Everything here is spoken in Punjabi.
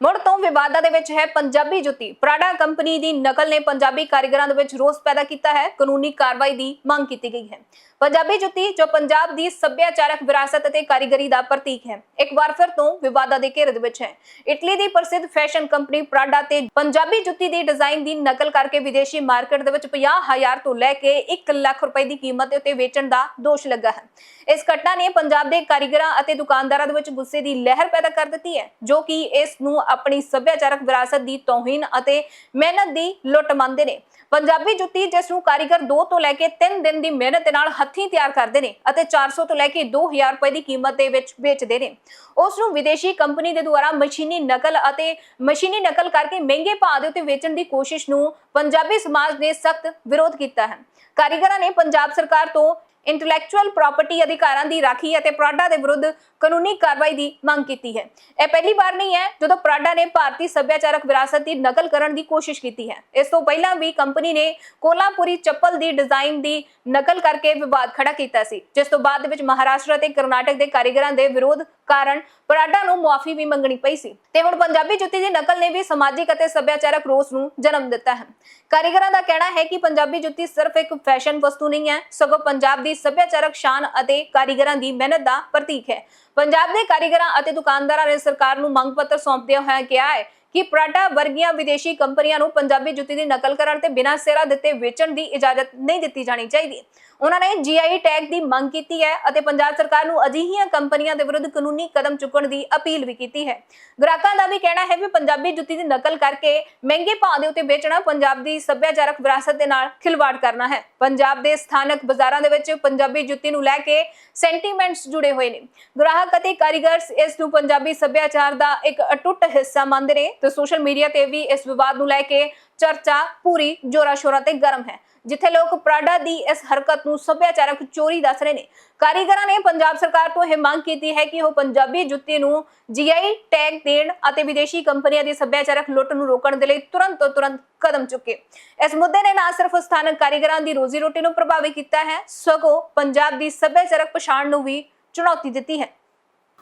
ਮੁੜ ਤੋਂ ਵਿਵਾਦਾਂ ਦੇ ਵਿੱਚ ਹੈ ਪੰਜਾਬੀ ਜੁੱਤੀ। ਪ੍ਰਾਡਾ ਕੰਪਨੀ ਦੀ ਨਕਲ ਨੇ ਪੰਜਾਬੀ ਕਾਰੀਗਰਾਂ ਦੇ ਵਿੱਚ ਰੋਸ ਪੈਦਾ ਕੀਤਾ ਹੈ। ਕਾਨੂੰਨੀ ਕਾਰਵਾਈ ਦੀ ਮੰਗ ਕੀਤੀ ਗਈ ਹੈ। ਪੰਜਾਬੀ ਜੁੱਤੀ, ਜੋ ਪੰਜਾਬ ਦੀ ਸੱਭਿਆਚਾਰਕ ਵਿਰਾਸਤ ਅਤੇ ਕਾਰੀਗਰੀ ਦਾ ਪ੍ਰਤੀਕ ਹੈ, ਇੱਕ ਵਾਰ ਫਿਰ ਤੋਂ ਵਿਵਾਦਾਂ ਦੇ ਘੇਰੇ ਦੇ ਵਿੱਚ ਹੈ। ਇਟਲੀ ਦੀ ਪ੍ਰਸਿੱਧ ਫੈਸ਼ਨ ਕੰਪਨੀ ਪ੍ਰਾਡਾ ਤੇ ਪੰਜਾਬੀ ਜੁੱਤੀ ਦੀ ਡਿਜ਼ਾਈਨ ਦੀ ਨਕਲ ਕਰਕੇ ਵਿਦੇਸ਼ੀ ਮਾਰਕੀਟ ਦੇ ਵਿੱਚ 50000 ਤੋਂ ਲੈ ਕੇ 1 ਲੱਖ ਰੁਪਏ ਦੀ ਕੀਮਤ ਦੇ ਉੱਤੇ ਵੇਚਣ ਦਾ ਦੋਸ਼ ਲੱਗਾ ਹੈ। ਇਸ ਘਟਨਾ ਨੇ ਪੰਜਾਬ ਦੇ ਕਾਰੀਗਰਾਂ ਅਤੇ ਦੁਕਾਨਦਾਰਾਂ ਦੇ ਵਿੱਚ ਗੁੱਸੇ ਦੀ ਲਹਿਰ ਪੈਦਾ ਕਰ ਦਿੱਤੀ ਹੈ, ਜੋ ਕਿ ਇਸ ਨੂੰ ਆਪਣੀ ਸੱਭਿਆਚਾਰਕ ਵਿਰਾਸਤ ਦੀ ਤੋਹੀਨ ਅਤੇ ਮਿਹਨਤ ਦੀ ਲੁੱਟ ਮੰਨਦੇ ਨੇ। ਪੰਜਾਬੀ ਜੁੱਤੀ ਜਿਸ ਨੂੰ ਕਾਰੀਗਰ 2 ਤੋਂ ਲੈ ਕੇ 3 ਦਿਨ ਦੀ ਮਿਹਨਤ ਦੇ ਨਾਲ ਹੱਥੀਂ ਤਿਆਰ ਕਰਦੇ ਨੇ ਅਤੇ 400 ਤੋਂ ਲੈ ਕੇ 2000 ਰੁਪਏ ਦੀ ਕੀਮਤ ਦੇ ਵਿੱਚ ਵੇਚਦੇ ਨੇ। ਉਸ ਨੂੰ ਵਿਦੇਸ਼ੀ ਕੰਪਨੀ ਦੇ ਦੁਆਰਾ ਮਸ਼ੀਨੀ ਨਕਲ ਅਤੇ ਮਸ਼ੀਨੀ ਨਕਲ ਕਰਕੇ ਮਹਿੰਗੇ ਭਾਅ ਦੇ ਉੱਤੇ ਵੇਚਣ ਦੀ ਕੋਸ਼ਿਸ਼ ਨੂੰ ਪੰਜਾਬੀ ਸਮਾਜ ਨੇ ਸਖਤ ਵਿਰੋਧ ਕੀਤਾ ਹੈ। ਕਾਰੀਗਰਾਂ ਨੇ ਪੰਜਾਬ ਸਰਕਾਰ ਤੋਂ ਇੰਟੈਲੈਕਚੁਅਲ ਪ੍ਰਾਪਰਟੀ ਅਧਿਕਾਰਾਂ ਦੀ ਰਾਖੀ ਅਤੇ ਪ੍ਰਾਡਾ ਦੇ ਵਿਰੁੱਧ ਕਾਨੂੰਨੀ ਕਾਰਵਾਈ ਦੀ ਮੰਗ ਕੀਤੀ ਹੈ। ਇਹ ਪਹਿਲੀ ਵਾਰ ਨਹੀਂ ਹੈ ਜਦੋਂ ਪ੍ਰਾਡਾ ਨੇ ਭਾਰਤੀ ਸੱਭਿਆਚਾਰਕ ਵਿਰਾਸਤ ਦੀ ਨਕਲ ਕਰਨ ਦੀ ਕੋਸ਼ਿਸ਼ ਕੀਤੀ ਹੈ। ਇਸ ਤੋਂ ਪਹਿਲਾਂ ਵੀ ਕੰਪਨੀ ਨੇ ਕੋਲਾਪੁਰੀ ਚੱਪਲ ਦੀ ਡਿਜ਼ਾਈਨ ਦੀ ਨਕਲ ਕਰਕੇ ਵਿਵਾਦ ਖੜਾ ਕੀਤਾ ਸੀ, ਜਿਸ ਤੋਂ ਬਾਅਦ ਵਿੱਚ ਮਹਾਰਾਸ਼ਟਰ ਅਤੇ ਕਰਨਾਟਕ ਦੇ ਕਾਰੀਗਰਾਂ ਦੇ ਵਿਰੋਧ ਕਾਰਨ ਪ੍ਰਾਡਾ ਨੂੰ ਮੁਆਫੀ ਵੀ ਮੰਗਣੀ ਪਈ ਸੀ ਤੇ ਹੁਣ ਪੰਜਾਬੀ ਜੁੱਤੀ ਦੀ ਨਕਲ ਨੇ ਵੀ ਸਮਾਜਿਕ ਅਤੇ ਸੱਭਿਆਚਾਰਕ ਰੋਸ ਨੂੰ ਜਨਮ ਦਿੱਤਾ ਹੈ। ਕਾਰੀਗਰਾਂ ਦਾ ਕਹਿਣਾ ਹੈ ਕਿ ਪੰਜਾਬੀ ਜੁੱਤੀ ਸਿਰਫ ਇੱਕ ਫੈਸ਼ਨ ਵਸਤੂ ਨਹੀਂ ਹੈ, ਸਗੋਂ ਪੰਜਾਬ ਦੀ ਸੱਭਿਆਚਾਰਕ ਸ਼ਾਨ ਅਤੇ ਕਾਰੀਗਰਾਂ ਦੀ ਮਿਹਨਤ ਦਾ ਪ੍ਰਤੀਕ ਹੈ। ਪੰਜਾਬ ਦੇ ਕਾਰੀਗਰਾਂ ਅਤੇ ਦੁਕਾਨਦਾਰਾਂ ਨੇ ਸਰਕਾਰ ਨੂੰ ਮੰਗ ਪੱਤਰ ਸੌਂਪਦਿਆਂ ਹੋਇਆ ਕਿਹਾ ਹੈ ਕਿ ਪ੍ਰਾਡਾ ਵਰਗੀਆਂ ਵਿਦੇਸ਼ੀ ਕੰਪਨੀਆਂ ਨੂੰ ਪੰਜਾਬੀ ਜੁੱਤੀ ਦੀ ਨਕਲ ਕਰਨ ਤੇ ਬਿਨਾਂ ਸਿਰਾ ਦਿੱਤੇ ਵੇਚਣ ਦੀ ਇਜਾਜ਼ਤ ਨਹੀਂ ਦਿੱਤੀ ਜਾਣੀ ਚਾਹੀਦੀ। ਉਹਨਾਂ ਨੇ ਜੀਆਈ ਟੈਗ ਦੀ ਮੰਗ ਕੀਤੀ ਹੈ ਅਤੇ ਪੰਜਾਬ ਸਰਕਾਰ ਨੂੰ ਅਜਿਹੀਆਂ ਕੰਪਨੀਆਂ ਦੇ ਵਿਰੁੱਧ ਕਾਨੂੰਨੀ ਕਦਮ ਚੁੱਕਣ ਦੀ ਅਪੀਲ ਵੀ ਕੀਤੀ ਹੈ। ਗ੍ਰਾਹਕਾਂ ਦਾ ਵੀ ਕਹਿਣਾ ਹੈ ਵੀ ਪੰਜਾਬੀ ਜੁੱਤੀ ਦੀ ਨਕਲ ਕਰਕੇ ਮਹਿੰਗੇ ਭਾਅ ਦੇ ਉੱਤੇ ਵੇਚਣਾ ਪੰਜਾਬ ਦੀ ਸੱਭਿਆਚਾਰਕ ਵਿਰਾਸਤ ਦੇ ਨਾਲ ਖਿਲਵਾੜ ਕਰਨਾ ਹੈ। ਪੰਜਾਬ ਦੇ ਸਥਾਨਕ ਬਾਜ਼ਾਰਾਂ ਦੇ ਵਿੱਚ ਪੰਜਾਬੀ ਜੁੱਤੀ ਨੂੰ ਲੈ ਕੇ ਸੈਂਟੀਮੈਂਟਸ ਜੁੜੇ ਹੋਏ ਨੇ। ਗ੍ਰਾਹਕ ਅਤੇ ਕਾਰੀਗਰਸ ਇਸ ਨੂੰ ਪੰਜਾਬੀ ਸੱਭਿਆਚਾਰ ਦਾ ਇੱਕ ਅਟੁੱਟ ਹਿੱਸਾ ਮੰਨਦੇ ਨੇ। ਤੇ ਸੋਸ਼ਲ ਮੀਡੀਆ ਤੇ ਵੀ ਇਸ ਵਿਵਾਦ ਨੂੰ ਲੈ ਕੇ ਚਰਚਾ ਪੂਰੀ ਜੋਰਾ ਸ਼ੋਰਾਂ ਤੇ ਗਰਮ ਹੈ, ਜਿੱਥੇ ਲੋਕ ਪ੍ਰਾਡਾ ਦੀ ਇਸ ਹਰਕਤ ਨੂੰ ਸੱਭਿਆਚਾਰਕ ਚੋਰੀ ਦੱਸ ਰਹੇ ਨੇ। ਕਾਰੀਗਰਾਂ ਨੇ ਪੰਜਾਬ ਸਰਕਾਰ ਤੋਂ ਇਹ ਮੰਗ ਕੀਤੀ ਹੈ ਕਿ ਉਹ ਪੰਜਾਬੀ ਜੁੱਤੀ ਨੂੰ ਜੀਆਈ ਟੈਗ ਦੇਣ ਅਤੇ ਵਿਦੇਸ਼ੀ ਕੰਪਨੀਆਂ ਦੀ ਸੱਭਿਆਚਾਰਕ ਲੁੱਟ ਨੂੰ ਰੋਕਣ ਦੇ ਲਈ ਤੁਰੰਤ ਤੋਂ ਤੁਰੰਤ ਕਦਮ ਚੁੱਕੇ। ਇਸ ਮੁੱਦੇ ਨੇ ਨਾ ਸਿਰਫ ਸਥਾਨਕ ਕਾਰੀਗਰਾਂ ਦੀ ਰੋਜ਼ੀ ਰੋਟੀ ਨੂੰ ਪ੍ਰਭਾਵਿਤ ਕੀਤਾ ਹੈ, ਸਗੋਂ ਪੰਜਾਬ ਦੀ ਸੱਭਿਆਚਾਰਕ ਪਛਾਣ ਨੂੰ ਵੀ ਚੁਣੌਤੀ ਦਿੱਤੀ ਹੈ।